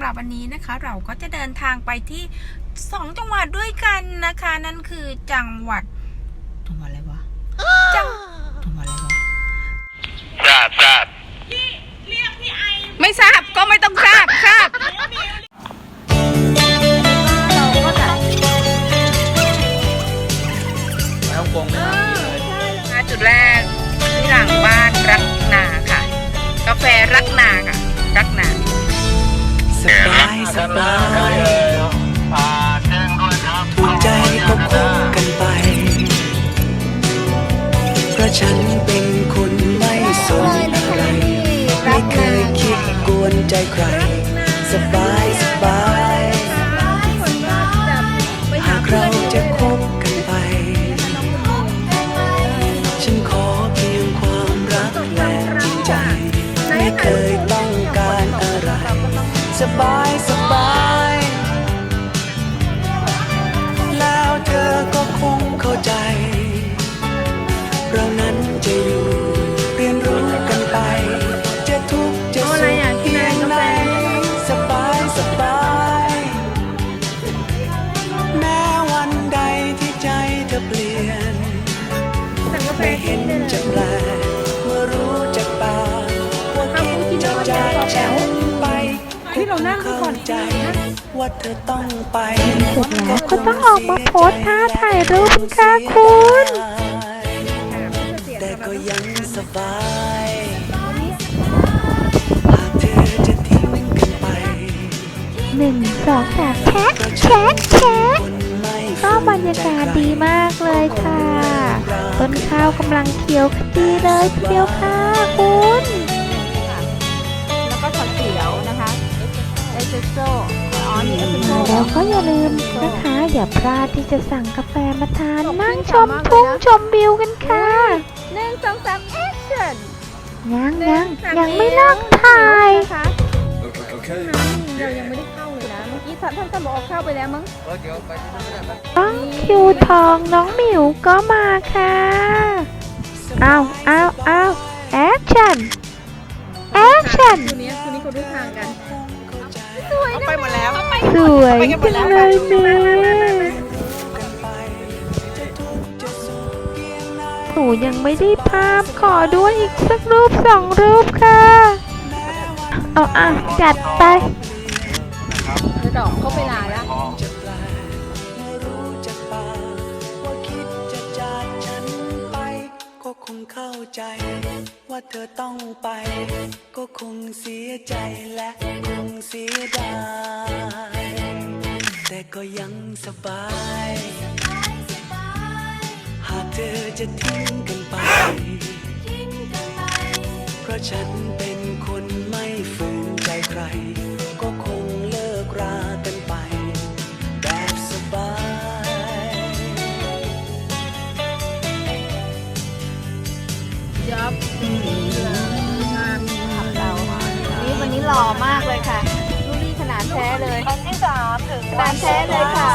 หรับวันนี้นะคะ เราก็จะเดินทางไปที่สองจังหวัดด้วยกันนะคะ นั่นคือจังหวัดจังหวัดอะไรวะจังจังหวัดอะไรวะทราบทราบไม่ทราบ ฉันเป็นคนไม่สนอะไร ไม่เคยคิดกวนใจใคร สบาย ว่าเธอต้องไปสร็จแล้วก็ต้องออกมาโพสท่าถ่ายรูปค่ะคุณแต่ก็ยังสบายหากเธอจะทิ้งกันไปหนึ่งสองสามแชะแชะแชะคก็บรรยากาศดีมากเลยค่ะ ต้นข้าวกำลังเขียวขจีเลยเดียวค่ะคุณแล้วก็ถั่วเขียวนะคะเอสเปรสโซ่ อ๋อนี่เอสเปรสโซ่แล้วก็อย่าลืมนะคะ อย่าพลาดที่จะสั่งกาแฟมาทานนั่งชมทุ่งชมวิวกันค่ะหนึ่งสองสามแอคชั่นยังยังยังไม่เลิกถ่ายนะคะเรายังไม่ได้เข้าเลยนะเมื่อกี้ท่านท่านท่านบอกเข้าไปแล้วมั้งน้องคิวทองน้องหมิวก็มาค่ะอ้าวอ้าวอ้าวแอคชั่นแอคชั่นคืนนี้คืนนี้เขาด้วยทางกัน เอาไปหมดแล้ว สวยจังเลยเมหนูยังไม่ได้ภาพขอด้วยอีกสักรูปสองรูปค่ะ เอาอะ จัดไปจะดอกเข้าไปลาแล้ว งเข้าใจ ว่าเธอต้องไป ก็คงเสียใจและคงเสียดาย แต่ก็ยังสบาย หากเธอจะทิ้งกันไป เพราะฉันเป็นคนไม่ฝืนใจใคร ยอบเรานี่วันนี้หล่อมากเลยค่ะ ลูกนี่ขนาดแท้เลยขนาดแท้เลยค่ะ